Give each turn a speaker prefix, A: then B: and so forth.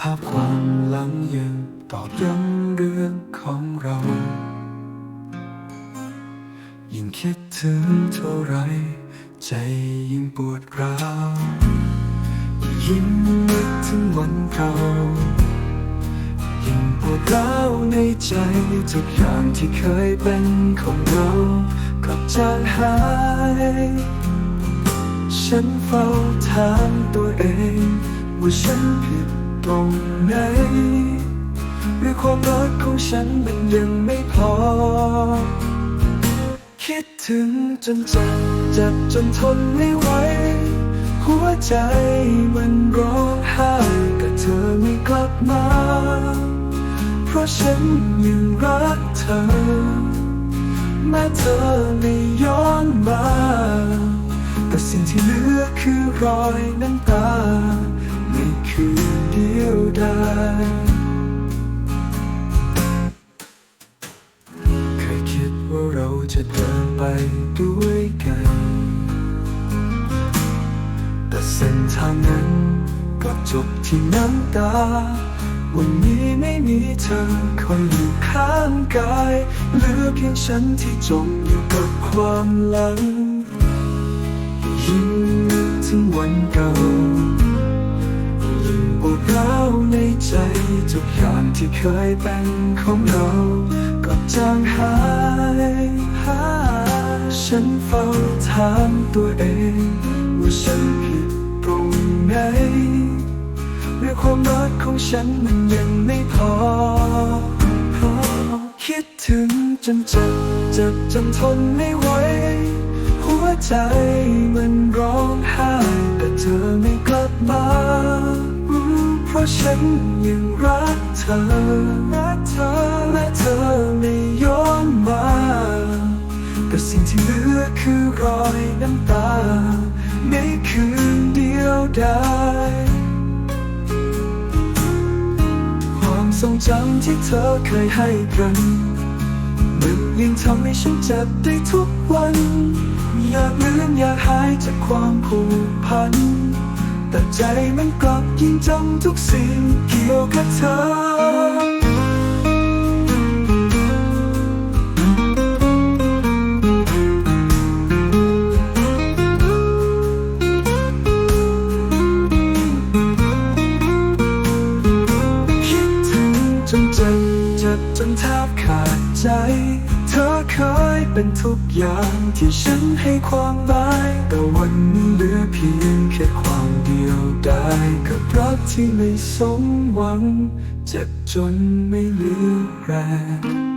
A: ภาพความหลังยังตอบย้ำเรื่องของเรา ยิ่งคิดถึงเท่าไร ใจยิ่งปวดร้าวยิ่งนึกถึงวันเก่ายิ่งปวดร้าวในใจทุกอย่างที่เคยเป็นของเรากลับจางหายฉันเฝ้าถามตัวเอง ว่าฉันผิด ตรงไหน หรือความรักของฉันมันยังไม่พอ คิดถึงจนจ็บเจ็บจนทนไม่ไหว หัวใจมันร้องไห้แต่เธอไม่กลับมา เพราะฉันยังรักเธอ แม้เธอไม่ย้อนมา แต่สิ่งที่เหลือคือรอยน้ำตา จะเดินไปด้วยกัน แต่เส้นทางนั้นก็จบที่น้ำตา วันนี้ไม่มีเธอคอยอยู่ข้างกายเหลือเพียงฉันที่จมอยู่กับความหลังยิ่งนึกถึงวันเก่ายิ่งปวดร้าวในใจทุกอย่างที่เคยเป็นของเราก็จางหายาถามตัวเอง ว่าฉันผิดตรงไหนหรือความรักของฉันมันยังไม่พอคิดถึงจนเจ็บเจ็บจนทนไม่ไหวหัวใจมันร้องไห้แต่เธอไม่กลับมาเพราะฉันยังรักเธอ ได้ ความทรงจำที่เธอเคยให้กันมันยังทำให้ฉันเจ็บได้ทุกวัน อยากลืมอยากหายจากความผูกพัน แต่ใจมันกลับยิ่งจำทุกสิ่งเกี่ยวกับเธอ นแทบขาดใจ เธอเคยเป็นทุกอย่างที่ฉันให้ความหมาย แต่วันนี้เหลือเพียงแค่ความเดียวดายกับรักที่ไม่สมหวัง เจ็บจนไม่เหลือแรง